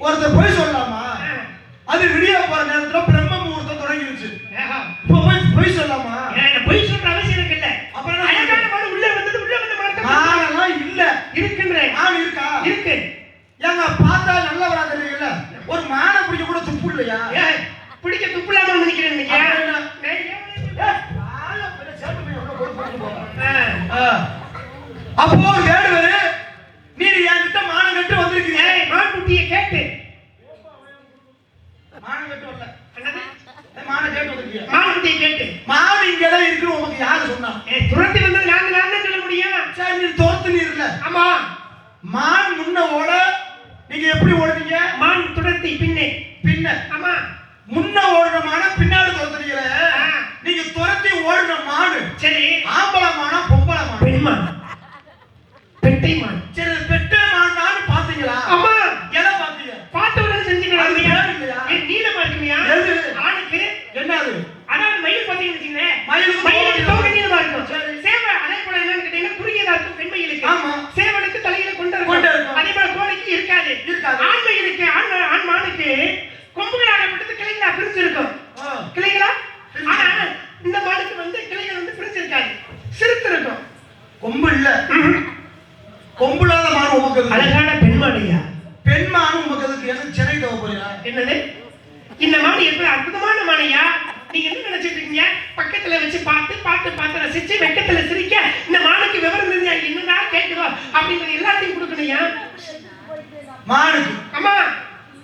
ஒருத்தர் போய் சொல்லலாமா ஆ. அது விடிய போற நேரத்துல பிரம்ம முகூர்த்தம் தொடங்கிருச்சு ஆஹா. இப்ப போய் போய் சொல்லலாமா எனக்கு பொய் சொல்ற அவசியம் எனக்கு இல்ல அப்புறம் என்ன அழகான மாடு உள்ள வந்தது உள்ள வந்த மாடு மானெல்லாம் இல்ல இருக்கின்றேன் மான் இருக்கா இருக்கு ஏங்க பார்த்தா நல்லவரா தெரியல ஒரு மானை பிடிக்க கூட துப்பு இல்லையா ஏய், பிடிக்க துப்புலாம நினைக்கிறேன் இன்னைக்கு. அப்புறம் என்ன? ஏய், ஏய், ஏய், வாயை பின்ன சேட்டு போய் உள்ள போட்டு போட்டு போங்க. ஆ. ஆ. அப்போ வேடுவரு நீர் என்கிட்ட மானம் கட்டு வந்திருக்கிறீங்க ஏய், மான் குட்டியை கேட்டு மானம் கட்டு வரல என்னது? ஏய், மானம் கேட்டு வந்திருக்கீங்க மான் குட்டியை கேட்டு மாடு இங்கதான் இருக்கு உனக்கு யாரு சொன்னா ஏய், துரத்தி வந்தது நாங்க நான் தான் சொல்ல முடியும் சரி நீ தோர்த்து நீர்ல ஆமா மான் முன்ன ஓட நீங்க எப்படி ஓடுனீங்க? மான் துரத்தி பின்னே. பின்ன. ஆமா. முன்ன ஓடுன மான பின்னாடி துரத்துறீங்களே. நீங்க துரத்தி ஓடுன மாடு சரி. ஆம்பளை மானா பொம்பளை மாடு பெண்மான் பெட்டை மான் சரி பெட்ட மானான்னு பாத்தீங்களா ஆமா எதை பாத்தீங்க பார்த்த உடனே செஞ்சுக்கலாம் அது இல்லையா? ஏன் இல்லையா? ஏய், நீளமா இருக்குமியா எது? ஆணுக்கு என்ன அது அதாவது மயில் பாத்தீங்கன்னு வச்சுக்கோங்களேன். மயிலுக்கு மயிலுக்கு தோகை தோகை நீளமா இருக்கும். சரி. சேவை அதே போல என்னன்னு கேட்டீங்கன்னா குறுகியதா இருக்கும் பெண் மயிலுக்கு. ஆமா. சேவலுக்கு தலையில கொண்ட கொண்ட இருக்கும். இருக்கும். அதே போல கோழிக்கு இருக்காது. இருக்காது. ஆண் கொம்புகளாகப்பட்டது கிளைகளா. கிளைகளா? ஆனா, இந்த மானுக்கு வந்து கிளைகள் வந்து பிரிஞ்சிருக்காது. சிறுத்து இருக்கும். கொம்பு இல்ல கொம்புலாத மாடு உமக்கு எதுக்கு? அழகான பெண் மானையா பெண் மாடு உமக்கு எதுக்கு எனக்கு சென்னை தேவை போறியா என்னது இந்த மாடு எப்படி அற்புதமான மானையா நீங்க என்ன நினைச்சிட்டு இருக்கீங்க பக்கத்துல வச்சு பார்த்து பார்த்து பார்த்து ரசிச்சு வெக்கத்துல சிரிக்க இந்த மானுக்கு விவரம் தெரிஞ்சா என்னடா கேட்குதோ அப்படின்றது எல்லாத்தையும் கொடுக்கணையா மாடுக்கு ஆமா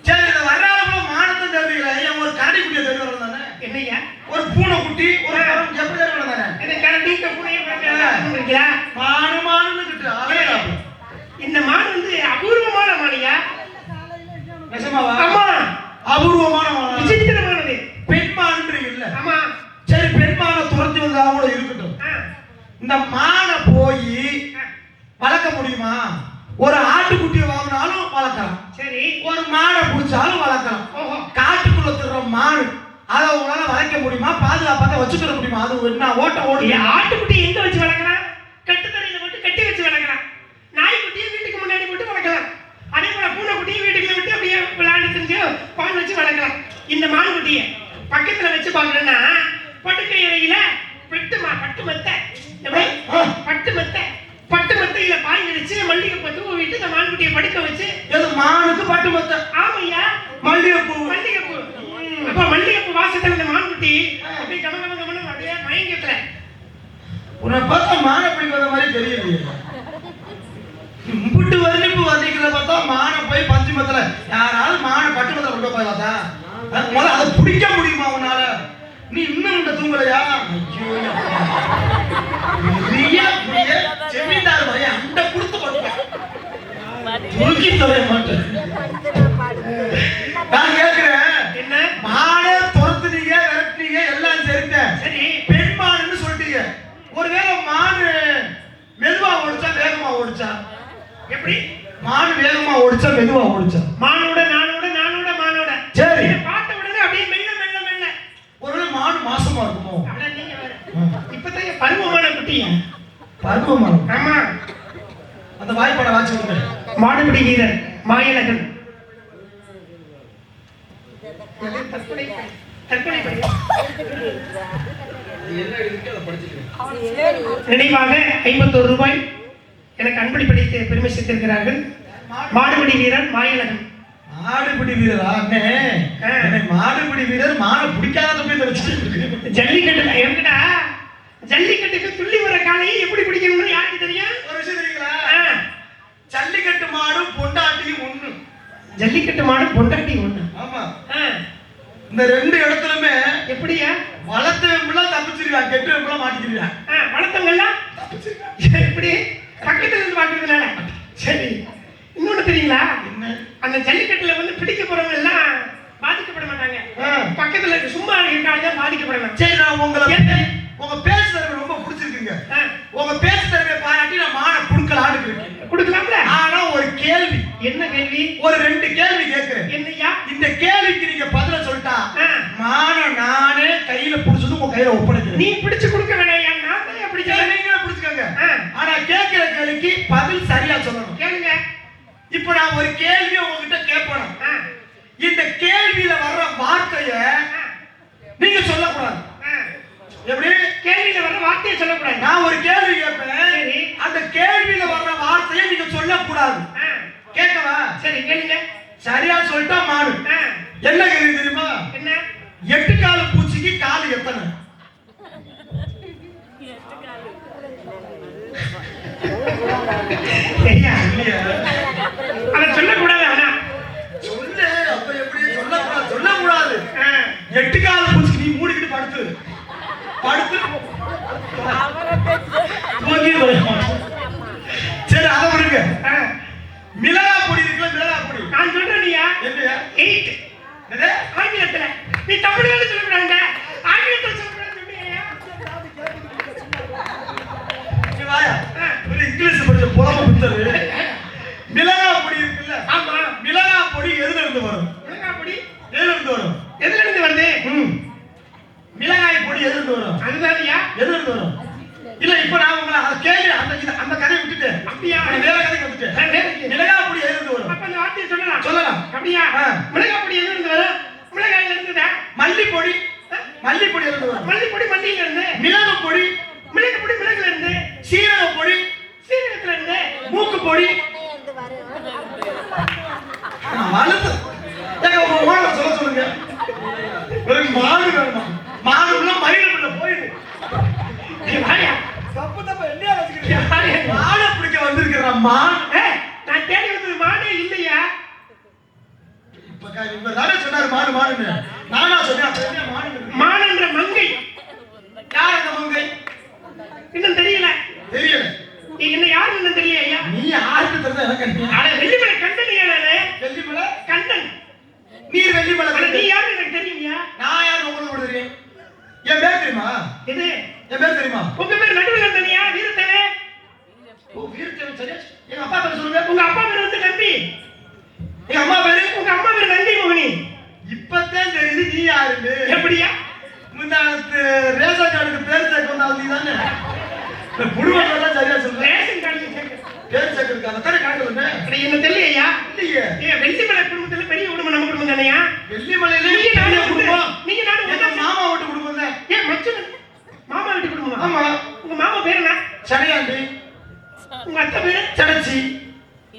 சரி இந்த வர்றாப்புல மானத்தை தேவையில்லை ஏன் ஒரு கரடி குட்டியை வரணும் தானே? என்னய்யா ஒரு பூனை குட்டி ஒரு எப்படி வரணும் தானே? இந்த கரண்டிக்க புனைய மானு மானுன்னு கிட்டு இந்த மான் வந்து அபூர்வமான மானையா? நிஜமாவா ஆமா அபூர்வமான மானா? விசித்திரமானது. பெண் மான்று இல்ல? ஆமா சரி பெண் மானை துரத்தி வந்தா கூட இருக்கட்டும். இந்த மானை போய் வளர்க்க முடியுமா? ஒரு ஆட்டுக்குட்டியை வாங்கினாலும் வளர்க்கலாம். சரி. ஒரு மாடை பிடிச்சாலும் வளர்க்கலாம். காட்டுக்குள்ள திருற மாடு அதை உங்களால வளர்க்க முடியுமா? பாதுகாப்பாக வச்சுக்கிற முடியுமா? அது என்ன ஓட்ட ஓடி? ஆட்டுக்குட்டி எங்க வச்சு வளர்க்கலாம் கட்டுத்தரையில போட்டு கட்டி வச்சு வளர்க்கலாம் நாய்க்குட்டியை வீட்டுக்கு முன்னாடி போட்டு வளர்க்கலாம். அதே போல பூனைக்குட்டியை வீட்டுக்குள்ள விட்டு அப்படியே விளையாண்டு செஞ்சு பால் வச்சு வளர்க்கலாம். இந்த மான்குட்டியை பக்கத்துல வச்சு பார்க்கணும்னா படுக்கை அறையில பெட்டு பட்டு மெத்தை? பட்டு மெத்தை. பட்டு மெத்தையில பாய் விரிச்சு மல்லிகை பத்து வீட்டு இந்த மான்குட்டியை படுக்க வச்சு எது மானுக்கு பட்டு மத்த ஆமையா? மல்லிகைப்பூ. மல்லிகைப்பூ. அப்ப மல்லிகைப்பூ வாசத்துல இந்த மான்குட்டி அப்படியே கம கம கமன்னு அப்படியே மயங்கத்துல. உன்னை பார்த்தா மானை பிடிக்காத மாதிரி தெரியலையே. இம்புட்டு வர்ணிப்பு வர்ணிக்கிறத பார்த்தா மானை போய் பஞ்சு மத்துல யாராவது மானை பட்டு மத்துல கொண்டு போய் பார்த்தா? அது முதல்ல அதை பிடிக்க முடியுமா உன்னால? நீ இன்னும் தூங்கலையா? ஐயோ அப்பா. பெரிய பெரிய ஜமீன்தார் மாதிரி அண்டை கொடுத்து கொடுப்பேன் துருக்கி தர மாட்டேன் நான் கேட்கிறேன் என்ன? மானே துரத்துனீங்க விரட்டுனீங்க எல்லாம் சரிட்டேன் சரி. பெண் மானுன்னு சொல்லிட்டீங்க. ஒருவேளை மானு மெதுவா ஓடிச்சா வேகமா ஓடிச்சா? எப்படி? மானு வேகமா ஓடிச்சா மெதுவா ஓடிச்சா? மானோட நானோட நானோட மானோட. சரி. பார்த்த உடனே அப்படியே மெல்ல மெல்ல மெல்ல. ஒருவேளை மானு மாசமா இருக்குமோ? நீங்க வேற. இப்பதான் பருவமான குட்டியா? பருவமரம் ஆமா. அந்த வாய்ப்பாடை வாட்சி விடுங்க மாடுபிடி வீரர் மாயழகன். நினைவாக ஐம்பத்தோரு ரூபாய். எனக்கு அன்பளிப்பளித்து பெருமை சேர்த்திருக்கிறார்கள். மாடுபிடி வீரர் மாயழகன். மாடுபிடி வீரரா? அண்ணே. மாடுபிடி வீரர் மானை பிடிக்காத போய். ஜல்லிக்கட்டு எங்கடா ஜல்லிக்கட்டுக்கு துள்ளி வர காலையை எப்படி பிடிக்கணும்னு யாருக்கு தெரியும் ஒரு விஷயம் தெரியுங்களா ஆ, ஜல்லிக்கட்டு மாடு பொண்டாட்டியும் ஒண்ணு. ஜல்லிக்கட்டு மாடு பொண்டாட்டி ஒண்ணு. ஆமா. இந்த ரெண்டு இடத்துலயுமே எப்படியா? வளர்த்த வெம்பெல்லாம் தப்பிச்சிருக்கான் கெட்டு வெம்பெல்லாம் மாட்டிக்கிறியா ஆ, வளர்த்தவங்கெல்லாம் எப்படி? பக்கத்துல இருந்து பாக்குறதுனால சரி. இன்னொன்னு தெரியுங்களா? அந்த ஜல்லிக்கட்டுல வந்து பிடிக்க போறவங்க எல்லாம் பாதிக்கப்பட மாட்டாங்க. பக்கத்துல சும்மா இருக்காங்க பாதிக்கப்பட மாட்டாங்க. சரி நான் உங்களை? உங்க பேச்சு திறமை ரொம்ப பிடிச்சிருக்குங்க. உங்க திறமையை பாராட்டி நான் கொடுக்கலாம்ல? ஆனா ஒரு கேள்வி. என்ன கேள்வி? ஒரு ரெண்டு கேள்வி கேட்கிறேன். என்னய்யா இந்த கேள்விக்கு நீங்க பதில சொல்லிட்டா ஆ. மானம் நானே கையில புடிச்சது உங்க கையில ஒப்படைக்கிறேன். நீ பிடிச்சு கொடுக்க வேணாம்யா நான் தான் சொல்றேன் நீங்களே புடிச்சுக்கோங்க. ஆனா கேட்கிற கேள்விக்கு பதில் சரியா சொல்லணும். கேளுங்க. இப்ப நான் ஒரு கேள்வி உங்ககிட்ட கேட்பேன்? ஆ, இந்த கேள்வியில வர்ற வார்த்தைய நீங்க சொல்லக்கூடாது. எப்படி? கேள்வியில வர வார்த்தையை சொல்லக்கூடாது. நான் ஒரு கேள்வி கேட்பேன். அந்த கேள்வியில வர்ற வார்த்தையை நீங்க சொல்லக்கூடாது ஆ, கேட்கவா சரி கேளுங்க சரியா சொல்லிட்டா மாடு ஆ, என்ன கேள்வி தெரியுமா என்ன எட்டு கால பூச்சிக்கு கால் எத்தனை ஐயா இல்லையா? அதை சொல்லக்கூடாது ஆனா சொல்லு அப்ப எப்படி சொல்லக்கூடாது சொல்லக்கூடாது ஆ, எட்டு கால பூச்சிக்கு நீ மூடிக்கிட்டு படுத்து படுத்து தூங்கி போயிடும். சரி அதை விடுங்க ஆ. மிளகா பொடி இருக்குல்ல மிளகா பொடி நான் சொல்றேன்யா என்னையா எயிட் என்னது? ஆங்கிலத்துல நீ தமிழ்ல சொல்லக்கூடாது ஆங்கிலத்துல சொல்லக்கூடாது சொன்னியா இங்க வாயா. ஆ. ஒரு இங்கிலீஷ் படிச்ச புலம புத்தரு மிளகா பொடி இருக்குல்ல ஆமா மிளகா பொடி எதுல இருந்து வரும் மிளகாய் பொடி எதுல இருந்து வரும் எதுல இருந்து வருது ம். மிளகாய் பொடி எதுல இருந்து வரும் அதுதான்யா எதுல இருந்து வரும் இல்ல இப்ப நான் உங்களை அந்த கேள்வி அந்த இது- அந்த கதையை விட்டுட்டு அப்படியா? நான் வேற கதைக்கு வந்துட்டேன் ஆ, வேற- மிளகாய் பொடி எதுல இருந்து வரும் அப்ப அந்த வார்த்தையை சொல்லலாம் சொல்லலாம் அப்படியா ஆ. மிளகாய் பொடி எதுல இருந்து வரும் மிளகாயில இருந்துதா மல்லி பொடி மல்லி பொடி எதுல இருந்து வரும் மல்லி பொடி மல்லியில இருந்து மிளகு பொடி மிளகு பொடி மிளகுல இருந்து சீரக பொடி சீரகத்துல இருந்து மூக்கு பொடி வலுது ஏங்க உங்க ஓனரை சொல்ல சொல்லுங்க ஒரு மாடு வேணுமா மாடுல மயிலுக்குள்ள போயிடு இங்க வாயா. தப்பு தப்பு என்னையா வச்சுக்கிறீங்க வாயா. மாடை பிடிக்க ஏய், நான் தேடி வந்தது மாடே இல்லையா? இவர் தானே சொன்னாரு மாடு மாடுன்னு நானா சொன்னேன் அப்ப என்ன மாடு மானன்ற மங்கை. யார் அந்த மங்கை? இன்னும் தெரியல. தெரியல. நீ என்ன யாரு இன்னும் தெரியல ஐயா நீ யாருக்கு தெரிஞ்ச எனக்கு என்ன? அட வெள்ளிமலை கண்டனையா நானு வெள்ளிமலை? கண்டன் நீர் வெள்ளிமலை அட, நீ. யாரு எனக்கு தெரியுமியா? நான் யார் உங்களுக்கு தெரியும் என் பேர் தெரியுமா? இது. என் பேர் தெரியுமா? உங்க பேர் நடுவில் வீரத்தேவன் சரியா எங்க அப்பா பேர் சொல்லுங்க. உங்க அப்பா பேர் வந்து நம்பி எங்க அம்மா பேரு? உங்க அம்மா பேர் நந்தி மோகினி. இப்பதான் தெரியுது நீ யாருன்னு. எப்படியா? முந்தானத்து ரேஷன் கார்டுக்கு பேர் சேர்க்க வந்தா நீ தானே. குடும்பம் சரியா சொல்றேன் ரேஷன் கார்டு. பேர் சேர்க்கறதுக்கு அந்த தானே சொன்னேன் அட, என்ன தெரியலையா? இல்லையே. வெள்ளிமலை குடும்பத்துல பெரிய குடும்பம் நம்ம குடும்பம் தானையா? வெள்ளிமலையிலே நீங்க நானும் பெரிய வந்து- குடும்பம் நீங்க நானும் எங்க ஒண்ணா மாமா வீட்டு குடும்பம் தான் ஏன் மச்சன் மாமா வீட்டு குடும்பமா ஆமா உங்க மாமா பேர் என்ன சடையாண்டி உங்க அத்தை பேரு சடைச்சி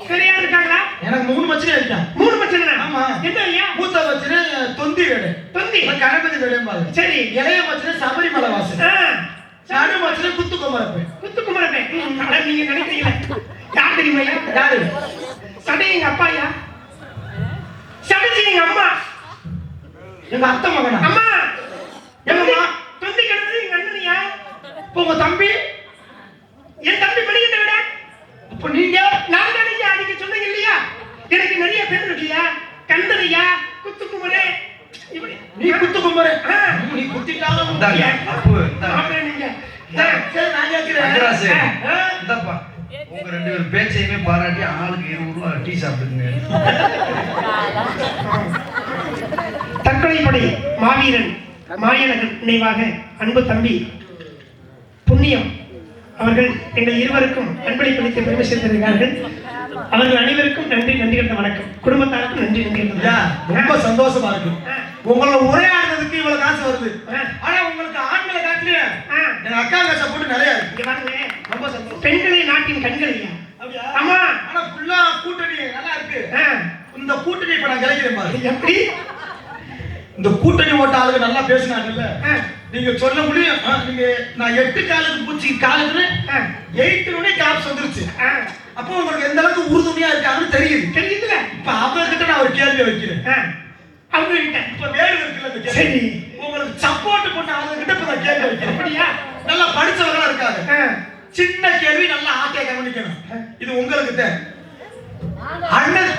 வேற யாரும் இருக்காங்களா எனக்கு மூணு மச்சனே இருக்கான் மூணு மச்சனா ஆமா. என்ன ஐயா மூத்த மச்சனே தொந்தி வேடு தொந்தி கணபதி வேலைம்பாரு சரி இளைய மச்சனே சபரிமலை வாசல் ஆ, நடு மச்சனே குத்து குமரப்பு குத்துக்குமரப்பே அட, நீங்க நினைக்கிறீங்களே யார் தெரியுமா ஐயா யாரு சடை எங்க அப்பா ஐயா சடைச்சி எங்க அம்மா எங்க அத்தை மகனா அம்மா என்னம்மா? தொந்தி கிடந்தது எங்க அண்ணனையா இப்ப உங்க தம்பி என் தம்பி மணிக்கிட்ட விட இப்ப நீங்க நான் தான் ஐயா அன்னைக்கு சொன்னீங்க இல்லையா எனக்கு நிறைய பேர் இருக்குயா கந்தனையா குத்துக்குமரே இப்படி நீ குத்து குமரு ஆ. நீ குத்திட்டாலும் இந்தாங்க, அப்பு, இந்தாங்க. மாப்பிள்ளை நீங்க ஆ, சரி நான் கேட்கிறேன் ரங்கராசு, ஆ, இந்தாப்பா. உங்க ரெண்டு பேரும் பேச்சையுமே பாராட்டி ஆளுக்கு இருபது ரூபா டீ சாப்பிடுங்க. தற்கொலைப்படை மாவீரன் மாயனகன் நினைவாக அன்பு தம்பி புண்ணியம். அவர்கள் எங்கள் இருவருக்கும் அன்பளிப்பளித்து பெருமை சேர்த்திருக்கிறார்கள். அவர்கள் அனைவருக்கும் நன்றி நன்றி கட்ட வணக்கம். குடும்பத்தாருக்கும் நன்றி நன்றி ரொம்ப. சந்தோஷமா இருக்கு. ஆ, உங்களை உரையாடுறதுக்கு இவ்வளவு காசு வருது ஆ, ஆனா உங்களுக்கு ஆண்களை காட்டிலே ஆ, எங்க அக்கா காசை போட்டு நிறைய இருக்கு இங்க பாருங்க ரொம்ப சந்தோஷம் பெண்களே நாட்டின் கண்கள்? ஆமா. ஆனா ஃபுல்லா கூட்டணி நல்லா இருக்கு. இந்த கூட்டணி இப்ப நான் கிடைக்கிறேன் பாரு. எப்படி? இந்த கூட்டணி ஓட்ட ஆளுங்க நல்லா பேசினாங்கல்ல? நீங்க சொல்ல முடியும். நீங்க நான் எட்டு காலுக்கு பூச்சி காலுக்கு ஆ, எயிட்டு காப்ஸ் வந்துருச்சு. அப்போ உங்களுக்கு எந்த அளவுக்கு உறுதுணையா இருக்காங்கன்னு தெரியுது. தெரியுதுல இப்ப அவங்க கிட்ட நான் ஒரு கேள்வி வைக்கிறேன். அவங்க கிட்ட இப்ப வேறு இருக்குல்ல இந்த சரி. உங்களுக்கு சப்போர்ட் பண்ண அவங்க கிட்ட இப்ப நான் கேள்வி வைக்கிறேன். அப்படியா? நல்லா படிச்சவங்களா இருக்காங்க. சின்ன கேள்வி நல்லா ஆட்டை கவனிக்கணும். இது உங்களுக்கு தான். அண்ணன்.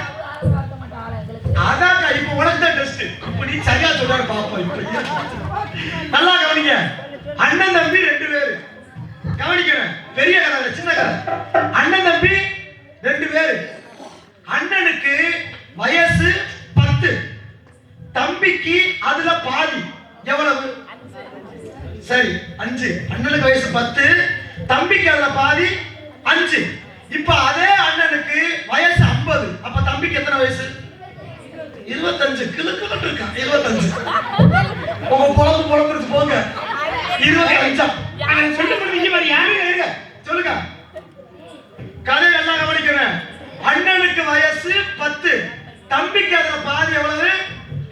அதாக்கா இப்ப உனக்கு தான் டெஸ்ட் இப்ப நீ சரியா சொல்றாரு பாப்போம் இப்ப. நல்லா கவனிங்க. அண்ணன் தம்பி ரெண்டு பேரு. கவனிக்கிறேன். பெரிய கதை சின்ன கதை. அண்ணன் தம்பி ரெண்டு பேரு. அண்ணனுக்கு வயசு பத்து. தம்பிக்கு அதுல பாதி. எவ்வளவு? சரி அஞ்சு. அண்ணனுக்கு வயசு பத்து. தம்பிக்கு அதுல பாதி அஞ்சு. இப்ப அதே அண்ணனுக்கு வயசு ஐம்பது. அப்ப தம்பிக்கு எத்தனை வயசு? இருபத்தஞ்சு. கிழக்கு இருக்கான் இருபத்தஞ்சு. உங்க பொழப்பு பொழப்புறது போங்க. இருபத்தஞ்சா? அவன் சொல்ல முடிஞ்சு மாதிரி யாரு இருங்க, இருங்க. சொல்லுங்க. கதை எல்லாம் கவனிக்கிறேன் அண்ணனுக்கு வயசு பத்து. தம்பிக்கு அதுல பாதி எவ்வளவு?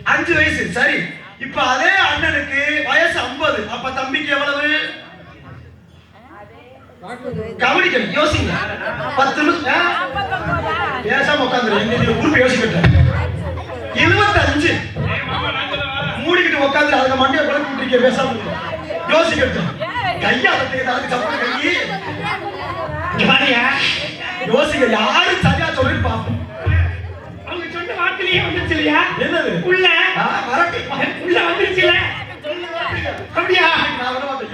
அஞ்சு வயசு. சரி. இப்ப அதே அண்ணனுக்கு வயசு ஐம்பது. அப்ப தம்பிக்கு எவ்வளவு? கவனிக்கணும் யோசிங்க. பத்து நிமிஷம்? பேசாம உட்காந்துரு. எங்க உறுப்பு யோசிக்கிட்டேன் இருபத்தஞ்சு. மூடிக்கிட்டு உட்காந்து அதுக்கு மண்டைய குழப்பி விட்டுருக்க பேசாம இரு. யோசிக்கட்டும். கையா அதுக்கு கை யோசிக்க யாரு சரியா சொல்லி பார்ப்போம். அவங்க சொன்ன வார்த்தையிலேயே வந்துருச்சு இல்லையா? என்னது? உள்ள வரட்டி உள்ள வந்துருச்சுல அப்படியா? நான் மாட்டேன்.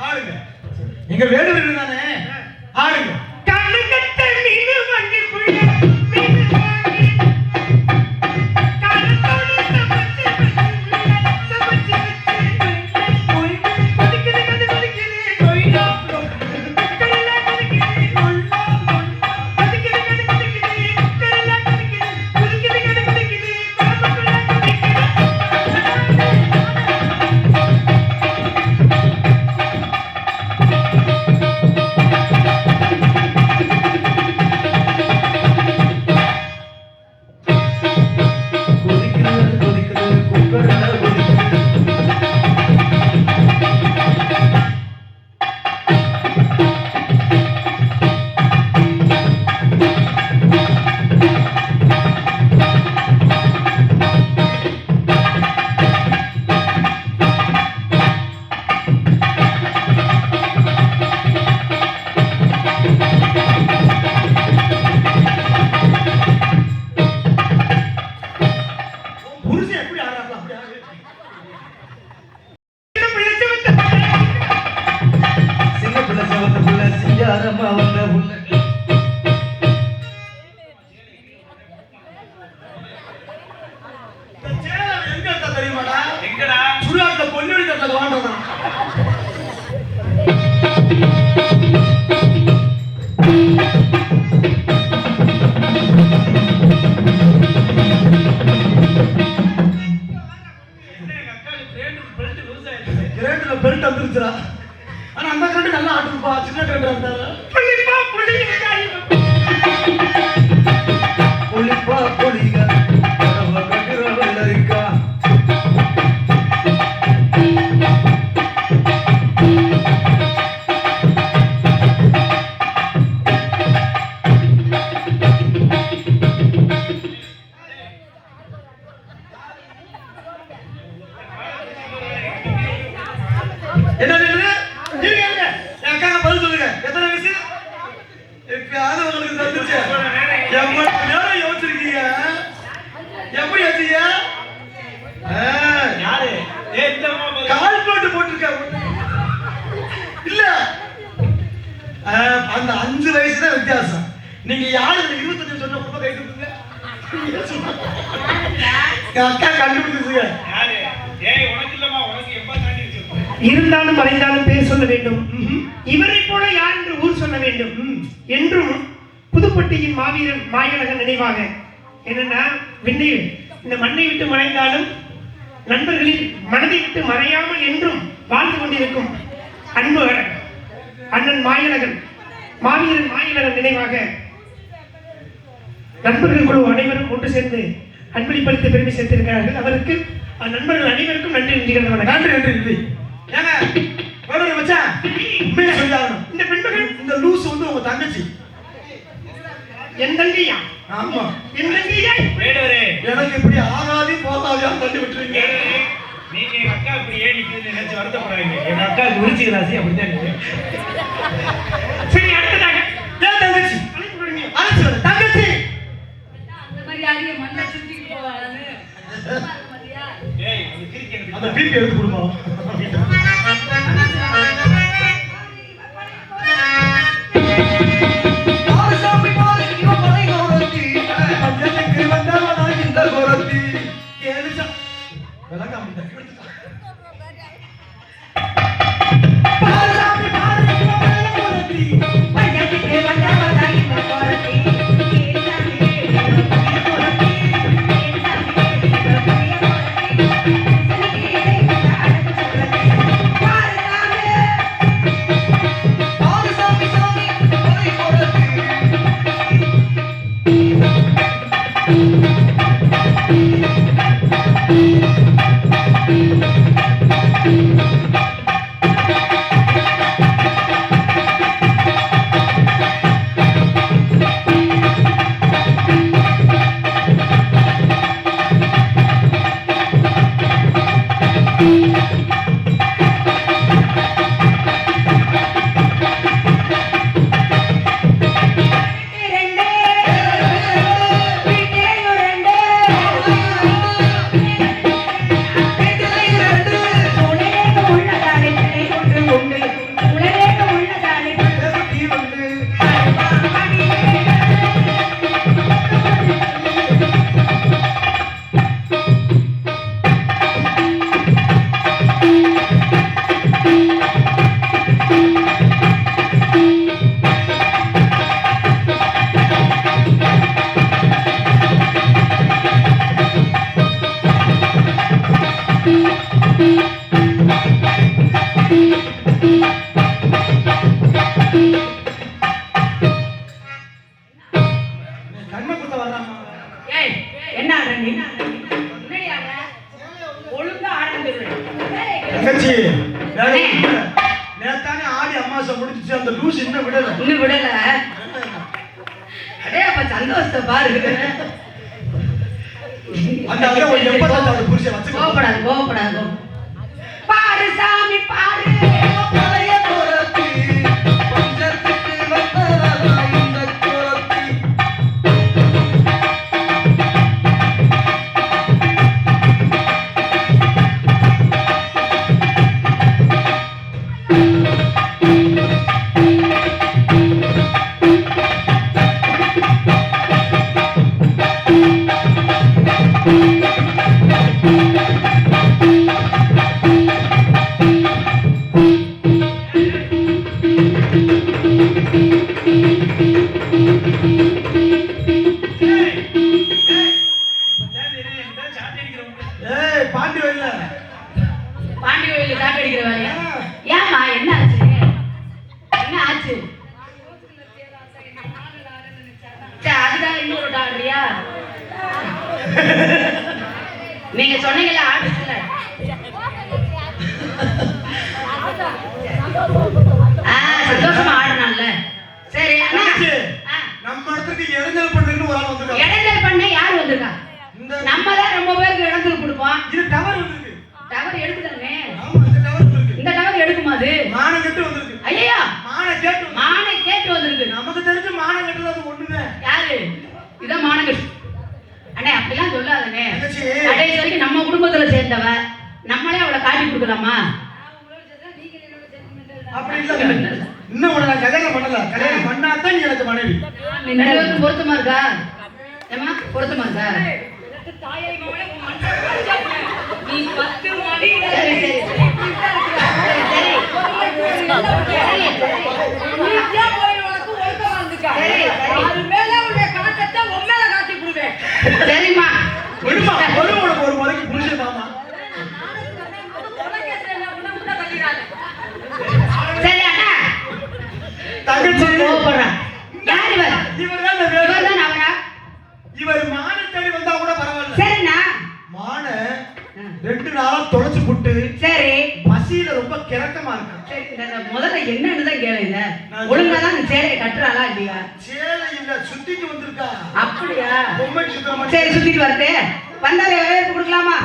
ஆளுங்க. எங்க வேடுவர் தானே? ஆளுங்க. பொண்ணு எடுக்கிறதுல என்ன என் அக்கா பதில் சொல்லுங்க. எத்தனை வயசு? எப்பயாவது உங்களுக்கு தந்துச்சு எவ்வளவு நேரம் யோசிச்சிருக்கீங்க? எப்படி யோசிச்சீங்க? யாரு? கால் போட்டு போட்டிருக்க. இல்ல. அந்த அஞ்சு வயசு தான் வித்தியாசம். நீங்க யாரு? இருபத்தஞ்சு சொன்ன குடும்ப கை அக்கா கண்டுபிடிச்சிருச்சுங்க இருந்தாலும் மறைந்தாலும் பேர் சொல்ல வேண்டும். இவரை போல யார் என்று ஊர் சொல்ல வேண்டும். என்றும் புதுப்பட்டியின் மாவீரன் மாயழகன் நினைவாக. என்னன்னா விண்ணை இந்த மண்ணை விட்டு மறைந்தாலும் நண்பர்களின் மனதை விட்டு மறையாமல் என்றும் வாழ்ந்து கொண்டிருக்கும் அன்பு அண்ணன் மாயழகன் மாவீரன் மாயழகன் நினைவாக நண்பர்கள் குழு அனைவரும் ஒன்று சேர்ந்து அன்பளிப்பளித்து பெருமை சேர்த்திருக்கிறார்கள். அவருக்கு நண்பர்கள் அனைவருக்கும் நன்றி நன்றி நன்றி நன்றி. ஏங்க வேற மச்சான். உண்மையை இந்த பெண்மகள்? இந்த லூஸ் வந்து உங்க தங்கச்சி. என் தங்கையா? ஆமா. என் தங்கையா? வேடுவரே. எனக்கு இப்படி ஆகாதி போகாதியான்னு தள்ளி விட்டுருங்க நீங்க எங்க அக்கா இப்படி ஏன் நிக்குதுன்னு நினைச்சு வருத்தப்படாதீங்க எங்க அக்கா விருச்சிக ராசி அப்படித்தான் நிக்குது சரி அடுத்ததாக. ஏன் தங்கச்சி. அழைச்சு வர. தங்கச்சி! அந்த மாதிரி அடிய மண்ணை சுத்திட்டு போவாங்கன்னு ஏய் அது கிரிக்கெட் அந்த பிபி எடுத்து கொடுமா. branco, branco. பாண்டி வரல பாண்டி கோயில காட்டு அடிக்கிற வேலையா ஏமா என்ன ஆச்சு? என்ன ஆச்சு? அதுதான் இன்னொரு ஆடுறியா நீங்க சொன்னீங்கல்ல சேர்ந்தவ நம்மளே அவளை காட்டி கொடுக்கலாமா? இன்னும் உன்னை நான் கல்யாணம் பண்ணல. கல்யாணம் பண்ணாதான் நீ எனக்கு மனைவி. ரெண்டு பேருக்கும் பொருத்தமா இருக்கா? ஏமா பொருத்தமா இருக்கா? சரி சரி சரி. சரிம்மா. ஒரு முறைக்கு புருஷன் தாமா சரி அண்ணா தங்கச்சி. கோவப்படுறான். யார் இவர்? இவர் தான் இந்த இவர். வேலு. தான் அவரா? இவர் மான தேடி வந்தா கூட பரவாயில்ல. சரிண்ணா. மான ரெண்டு நாளா தொலைச்சு புட்டு சரி. பசியில ரொம்ப கிறக்கமா இந்த முதல்ல என்னன்னு தான் கேளுங்க ஒழுங்கா தான் சேலையை கட்டுறாளா இல்லையா? சேலை இல்ல சுத்திட்டு வந்திருக்கா. அப்படியா? சரி சுத்திட்டு வரட்டு. வந்தாரை வரவேற்பு கொடுக்கலாமா?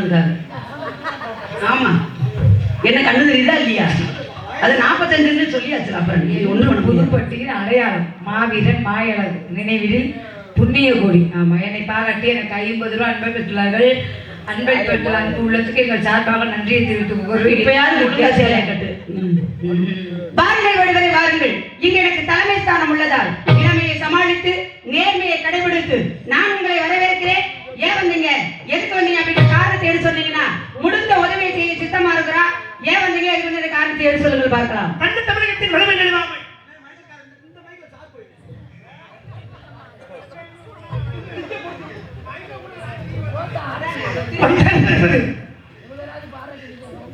தூக்குனதுக்காக ஆமா. என்ன கண்ணு தெரியுதா இல்லையா? அது நாற்பத்தஞ்சுன்னு சொல்லியாச்சு அப்புறம். பண்ண முடியாது. புதுப்பட்டியின் அடையாளம். மாவீரன் மாயழகு நினைவில் புண்ணிய கோடி ஆமா என்னை பாராட்டி எனக்கு ஐம்பது ரூபாய் அன்பை பெற்றுள்ளார்கள். அன்பை பெற்றுள்ள அன்பு உள்ளத்துக்கு எங்கள் சார்பாக நன்றியை தெரிவித்துக் கொள்கிறோம் இப்பயாவது வாருங்கள் விடுதலை வாருங்கள். இங்க எனக்கு தலைமை ஸ்தானம் உள்ளதால் இளமையை சமாளித்து நேர்மையை கடைபிடித்து நான் உங்களை வரவேற்கிறேன். ஏன் வந்தீங்க? எதுக்கு வந்தீங்க? அப்படின்ற காரணத்தை எடுத்து சொன்னீங்கன்னா முடிந்த உதவியை செய்ய சித்தமா இருக்கிறா? ஏன் வந்தீங்க? எதுக்கு வந்து காரணத்தை எடுத்து சொல்லுங்கள் பார்க்கலாம். பண்டு தமிழகத்தின் வளமை நெடுவாமை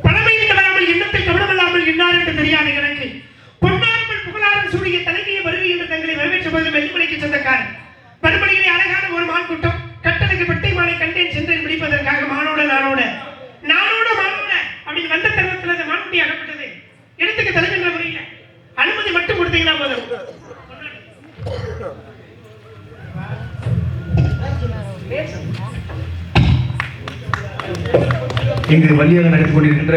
பழமை என்று வராமல் எண்ணத்தை கவனமில்லாமல் என்னார் என்று தெரியாது எனக்கு பொன்னாரமல் புகழாரம் சூடிய தலை இங்கு வள்ளியாக நடத்திக் கொண்டிருக்கின்ற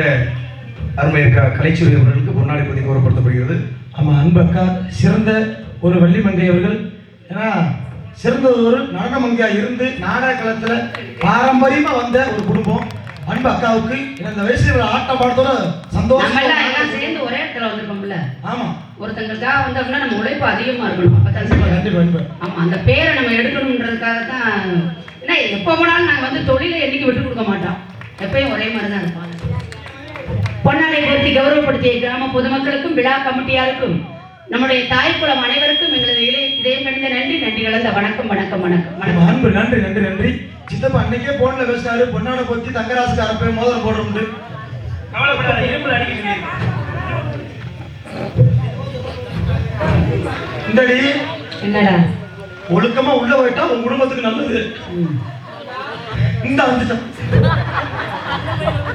அருமை அக்கா கலைச்சுவை அவர்களுக்கு பொன்னாடை பற்றி கௌரவப்படுத்தப்படுகிறது. ஆமா அன்பு அக்கா சிறந்த ஒரு வள்ளி மங்கை அவர்கள். ஏன்னா சிறந்த ஒரு நடன இருந்து நாடக களத்துல பாரம்பரியமா வந்த ஒரு குடும்பம். அன்பு அக்காவுக்கு இந்த வயசுல ஆட்டம் பாடத்தோட சந்தோஷம் சேர்ந்து ஒரே இடத்துல வந்திருக்கோம்ல. ஆமா. ஒருத்தங்களுக்காக வந்தோம்னா நம்ம உழைப்பு அதிகமா இருக்கணும். அப்பதான் ஆமா அந்த பேரை நம்ம எடுக்கணுன்றதுக்காக தான் ஏன்னா எப்போ போனாலும் நாங்க வந்து தொழிலை என்னைக்கு விட்டு கொடுக்க மாட்டோம். எப்பயும் ஒரே மாதிரி தான் இருப்பாங்க. பொன்னாடை பொருத்தி கௌரவப்படுத்திய கிராம பொதுமக்களுக்கும் விழா கமிட்டியாருக்கும் நம்முடைய தாய்க்குளம் அனைவருக்கும் எங்களது இளைய இதயம் கணிந்த நன்றி நன்றி கலந்த வணக்கம் வணக்கம் வணக்கம் வணக்கம். அன்பு நன்றி நன்றி நன்றி. சித்தப்பா அன்னைக்கே போன்ல பேசினாரு. பொன்னாட பொத்தி தங்கராசுக்கு அரப்பை மோதிரம் போடுறோம்னு. கவலைப்படாத இரும்புல அடிக்க சொல்லியிருக்கேன் இந்தடி என்னடா? ஒழுக்கமா உள்ள போயிட்டா உன் குடும்பத்துக்கு நல்லது. இந்த வந்துட்டான் Não, não, não.